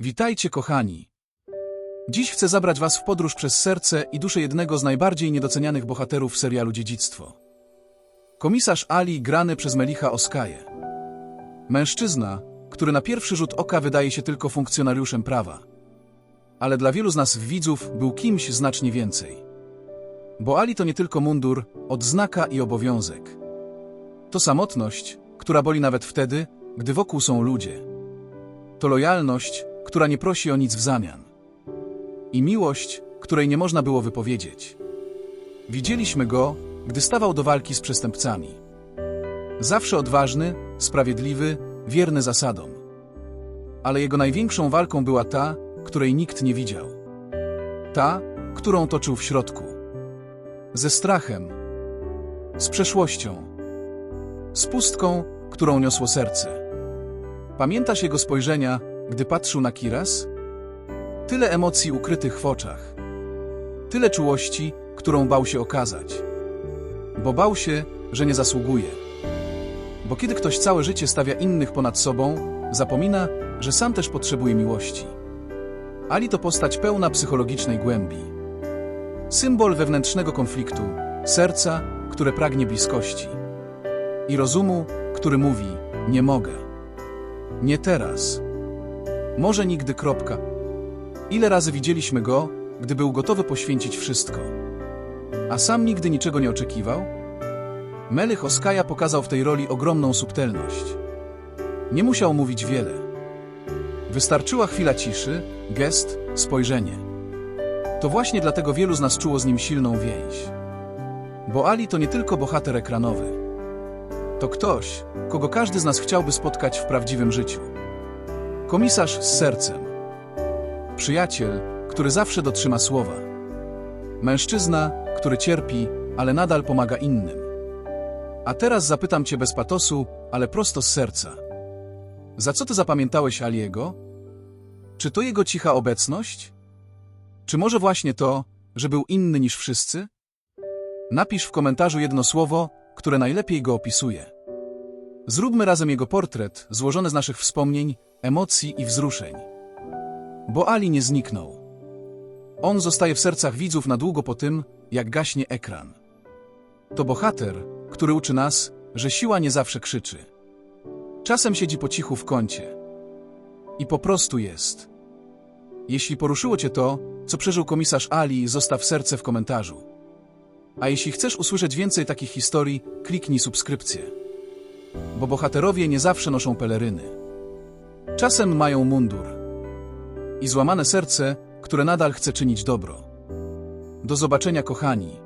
Witajcie, kochani. Dziś chcę zabrać Was w podróż przez serce i duszę jednego z najbardziej niedocenianych bohaterów serialu Dziedzictwo. Komisarz Ali grany przez Melicha Oskaje. Mężczyzna, który na pierwszy rzut oka wydaje się tylko funkcjonariuszem prawa. Ale dla wielu z nas widzów był kimś znacznie więcej. Bo Ali to nie tylko mundur, odznaka i obowiązek. To samotność, która boli nawet wtedy, gdy wokół są ludzie. To lojalność, która nie prosi o nic w zamian. I miłość, której nie można było wypowiedzieć. Widzieliśmy go, gdy stawał do walki z przestępcami. Zawsze odważny, sprawiedliwy, wierny zasadom. Ale jego największą walką była ta, której nikt nie widział. Ta, którą toczył w środku. Ze strachem, z przeszłością, z pustką, którą niosło serce. Pamiętasz jego spojrzenia, gdy patrzył na Kiras? Tyle emocji ukrytych w oczach. Tyle czułości, którą bał się okazać. Bo bał się, że nie zasługuje. Bo kiedy ktoś całe życie stawia innych ponad sobą, zapomina, że sam też potrzebuje miłości. Ali to postać pełna psychologicznej głębi. Symbol wewnętrznego konfliktu, serca, które pragnie bliskości. I rozumu, który mówi: Nie mogę. Nie teraz. Może nigdy kropka. Ile razy widzieliśmy go, gdy był gotowy poświęcić wszystko. A sam nigdy niczego nie oczekiwał? Melich Oskaja pokazał w tej roli ogromną subtelność. Nie musiał mówić wiele. Wystarczyła chwila ciszy, gest, spojrzenie. To właśnie dlatego wielu z nas czuło z nim silną więź. Bo Ali to nie tylko bohater ekranowy. To ktoś, kogo każdy z nas chciałby spotkać w prawdziwym życiu. Komisarz z sercem. Przyjaciel, który zawsze dotrzyma słowa. Mężczyzna, który cierpi, ale nadal pomaga innym. A teraz zapytam cię bez patosu, ale prosto z serca. Za co ty zapamiętałeś Aliego? Czy to jego cicha obecność? Czy może właśnie to, że był inny niż wszyscy? Napisz w komentarzu jedno słowo, które najlepiej go opisuje. Zróbmy razem jego portret, złożony z naszych wspomnień, emocji i wzruszeń. Bo Ali nie zniknął. On zostaje w sercach widzów na długo po tym, jak gaśnie ekran. To bohater, który uczy nas, że siła nie zawsze krzyczy. Czasem siedzi po cichu w kącie. I po prostu jest. Jeśli poruszyło Cię to, co przeżył komisarz Ali, zostaw serce w komentarzu. A jeśli chcesz usłyszeć więcej takich historii, kliknij subskrypcję. Bo bohaterowie nie zawsze noszą peleryny. Czasem mają mundur. I złamane serce, które nadal chce czynić dobro. Do zobaczenia, kochani.